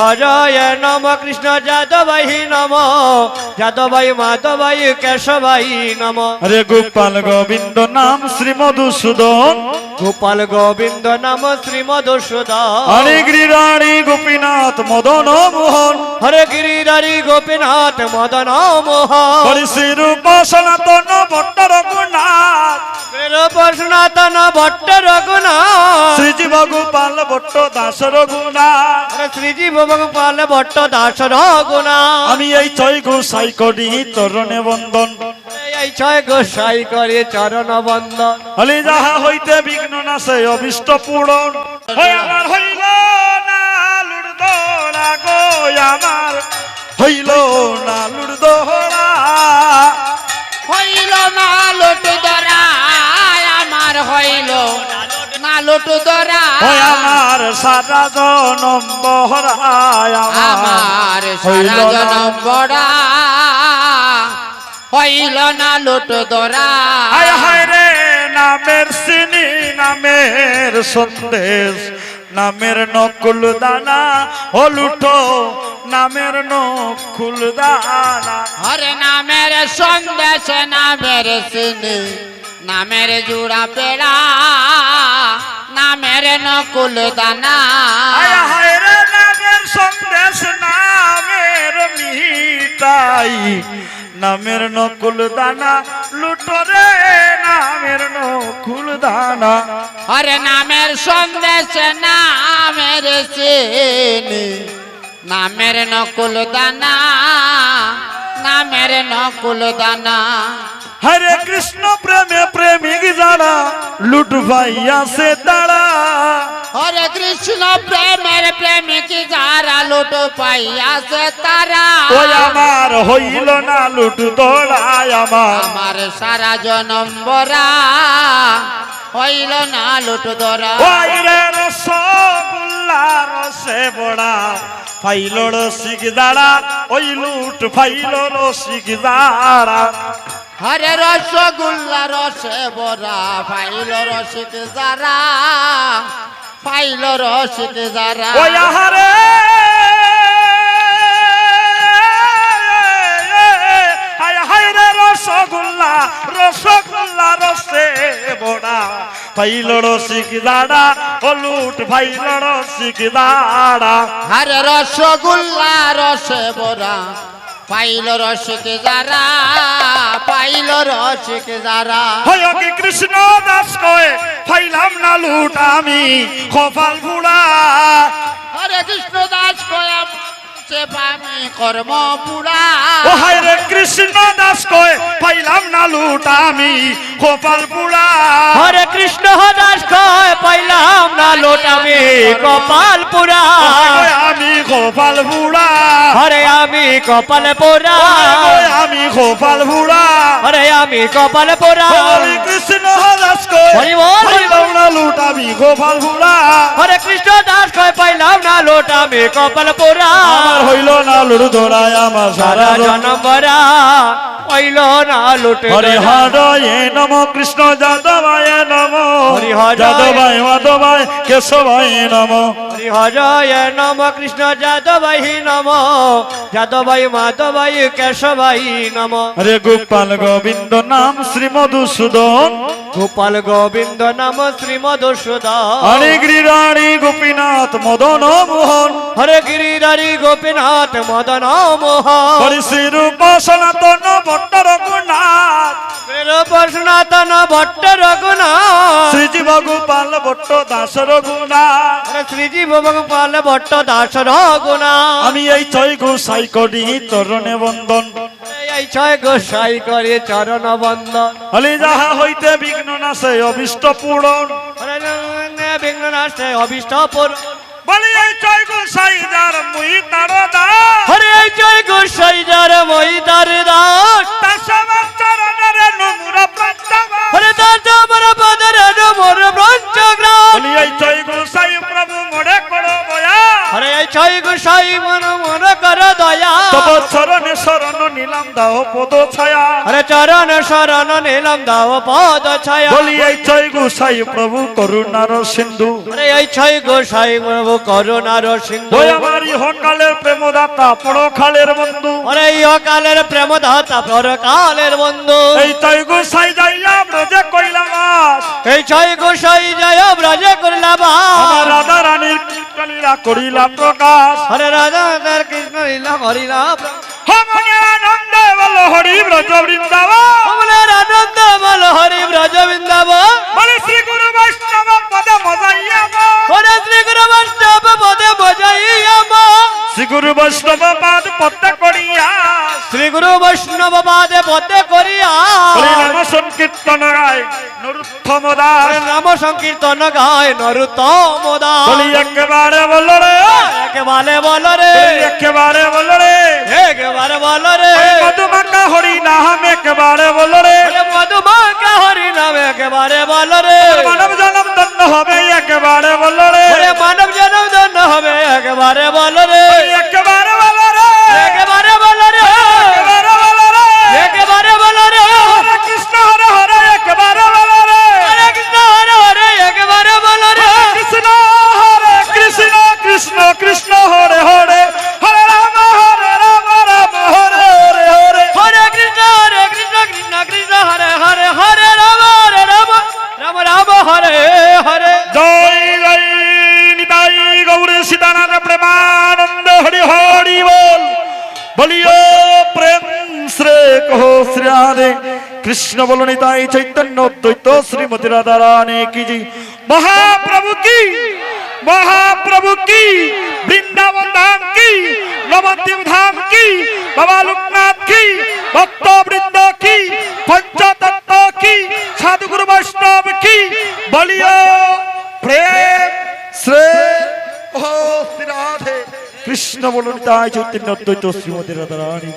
হরয় নম কৃষ্ণ যাদবাই নম যাদবাই মাধবাই কেশবাই নম। হরে গোপাল গোবিন্দ নাম শ্রী মধুসূদন। গোপাল গোবিন্দ নাম শ্রী মধুসূদন। হরে গিরিরাণী গোপীনাথ মদন মোহন। হরে গিরিধারী গোপীনাথ মদন মোহন। হরি শ্রীরূপ সনাতন ভট্ট রঘুনাথ। রূপ সনাতন ভট্ট রঘুনাথ। শ্রীজীব গোপাল ভট্ট দাস রঘুনাথ হরে শ্রীজীব গোপাল ভট্ট দাস রঘুনাথ আমি এই জয় গোসাই করি চরণে বন্দন। এই ছয় গোসাই করে চরণ বন্দন। হলি যাহা হইতে বিঘ্ন নাশে অভিষ্ট পূরণ। হই আমার হইল না লুড়দোড়া গো আমার। হইল না লুড়দোড়া হইল না লটু আমার হইল না লটু দরা। আমার সারা জনম বহরায় আমার সারা জনম বড়া। হইল না লটু দরা। হায় হায় রে নামের সিনি নামের সন্দেশ নামের নকুল দানা হলুঠো নামের নকুল দানা। হরে নামের সন্দেশ নামের সিনি নামের জুড়া পেড়া। নামের নকুল দানা। হায় রে নামের সন্দেশ নামের মিটাই। নামের নকুল দানা লুটো রে নামের নকুল দানা। হরে নামের সন্দেশ নামের চিনি। নামের নকুল দানা নামের নকুল দানা। হরে কৃষ্ণ প্রেমে প্রেমিক যারা লুট ভাইয়া সে তারা। হরে কৃষ্ণ প্রেমের প্রেমিক যারা লুট পাইয়াছে তারা। ওই আমার হইল না লুট দৌড়ায় আমার। আমার সারা জনম বরা হইল না লুট দরা ওই রে রসগোল্লা রসে বড়া ফাইল রসিক দাঁড়া ওই লুট ফাইল রসিক দাঁড়া হরে রসগোল্লা রসে বরা ফাইল রসিক যারা ফাইল রসিক যারা। ওই আহারে হায় হায় রে রসগোল্লা রসগোল্লা রসে বড়া ফাইল রসিক দাঁড়া ও লুট ফাইল রসিক দাঁড়া হরে রসগোল্লা রসে বরা পাইল রসিক যারা পাইল রসিক যারা। হয় কি কৃষ্ণ দাস কয়ে ফাইলাম না লুট আমি কপাল বুড়া হরে কৃষ্ণ দাস কয়া সে পামি কর্ম পুরা। ও হায় রে কৃষ্ণ দাস কয়ে ফাইলাম না লুট আমি কপাল হরে কৃষ্ণ দাস কয় পাইলাম না লোটামি কপাল পুরা আমি গোপাল বুড়া হরে আমি কপাল পুরা আমি গোপাল বুড়া হরে আমি কপাল পুরা কৃষ্ণ দাস কয়ে হরি বল, হরি বল। ফাইলাম না লুট আমি গোপাল বুড়া। হরে কৃষ্ণ দাস কয় পাইলাম না লোটামি কপাল পুরা আমার হইল না লুট ধরায় আমার সারা সারা জন জনমরা পাইল না লুটে হরে হরে নম কৃষ্ণ যাদবায় নম। হরি হরে। যাদবায় মাধবায় কেশবায় নম। হরি হরয় নম কৃষ্ণ যাদবাই নম। যাদবাই মাধবাই কেশবাই নম। হরে গোপাল গোবিন্দ নাম শ্রী মধুসূদন। গোপাল গোবিন্দ নাম শ্রী মধুসূদন। হরে গিরিরাণী গোপীনাথ মদন মোহন। হরে গিরিধারী গোপীনাথ মদন মোহন। হরি শ্রীরূপ সনাতন ভট্ট রঘুনাথ। সনাতন ভট্ট রঘুনাথ। শ্রীজীব গোপাল ভট্ট দাস রঘুনাথ। হরে শ্রীজীব গোপাল ভট্ট দাস রঘুনাথ। আমি এই ছয় গোসাই করি চরণে বন্দন। এই ছয় গোসাই করে চরণ বন্ধ। হলি যাহা হইতে বিঘ্ন নাশে অবিষ্ট পূরণ। বিঘ্ন নাশে অবিষ্ট পূরণ। বলি এই ছয় গোসাই যার মুই তার দাস হরে এই ছয় গোসাই মন মন কর দয়া। তব চরণে শরণ নিলাম দাও পদ ছায়া। আরে চরণ শরণ নিলাম দাও পদ ছায়া। বলি এই জয় গুসাই প্রভু করুণার সিন্ধু। আরে এই ছয় গোসাই প্রভু করুণার সিন্ধু। ওই আমার ইহকালের প্রেমদাতা পরখালের বন্ধু। আরে ইহকালের প্রেম দাতা পরকালের বন্ধু। এই জয় গুসাই যাইলাম রোজে কইলাম এই ছয় গোসাই জয় ব্রজ রানীর কীর্তনীরা করিলাম প্রকাশ। হরে রাধা তার কৃষ্ণ লীলা হরিলাম হমনে আনন্দে বল হরি ব্রজ বৃন্দাবন। কমলের আনন্দ বল হরি ব্রজ বৃন্দাব বলে শ্রী গুরু বৈষ্ণব পদে মজাইয়া হরে শ্রী গুরু বৈষ্ণব পদে বজাইয়াম শ্রী গুরু বৈষ্ণব পাদ পদ্মা করিয়া। শ্রী গুরু বৈষ্ণব পাদে পদে করিয়া। সংকীর্তন গায় নরুত্তম দাস। নাম সংকীর্তন গায় নরুত্তম দাস। বলি একেবারে বল রে। একেবারে বল রে। একেবারে বল রে। একেবারে বল রে। মধুমাকা হরি নাম একেবারে বল রে। মধুমাকা হরি নাম একেবারে বল রে। মানব জনম ধন্য হবে একেবারে বল রে। মানব জনম ধন্য হবে একেবারে বল রে। একেবারে কহো, শ্রী রাধে কৃষ্ণ বল নিতাই চৈতন্য দ্বৈত শ্রীমতী রাধা রানী কি জি। মহাপ্রভু কি? মহাপ্রভু কি? বৃন্দাবন ধাম কি? নবদ্বীপ ধাম কি? বাবা লোকনাথ কি? ভক্ত বৃন্দ কি? পঞ্চতত্ত্ব কি? সাধুগুরু বৈষ্ণব কি? বলিও প্রেম শ্রে ও শ্রী রাধে কৃষ্ণ বলুন তাই চৈতন্য দ্বৈত শ্রীমতী রাধা রানী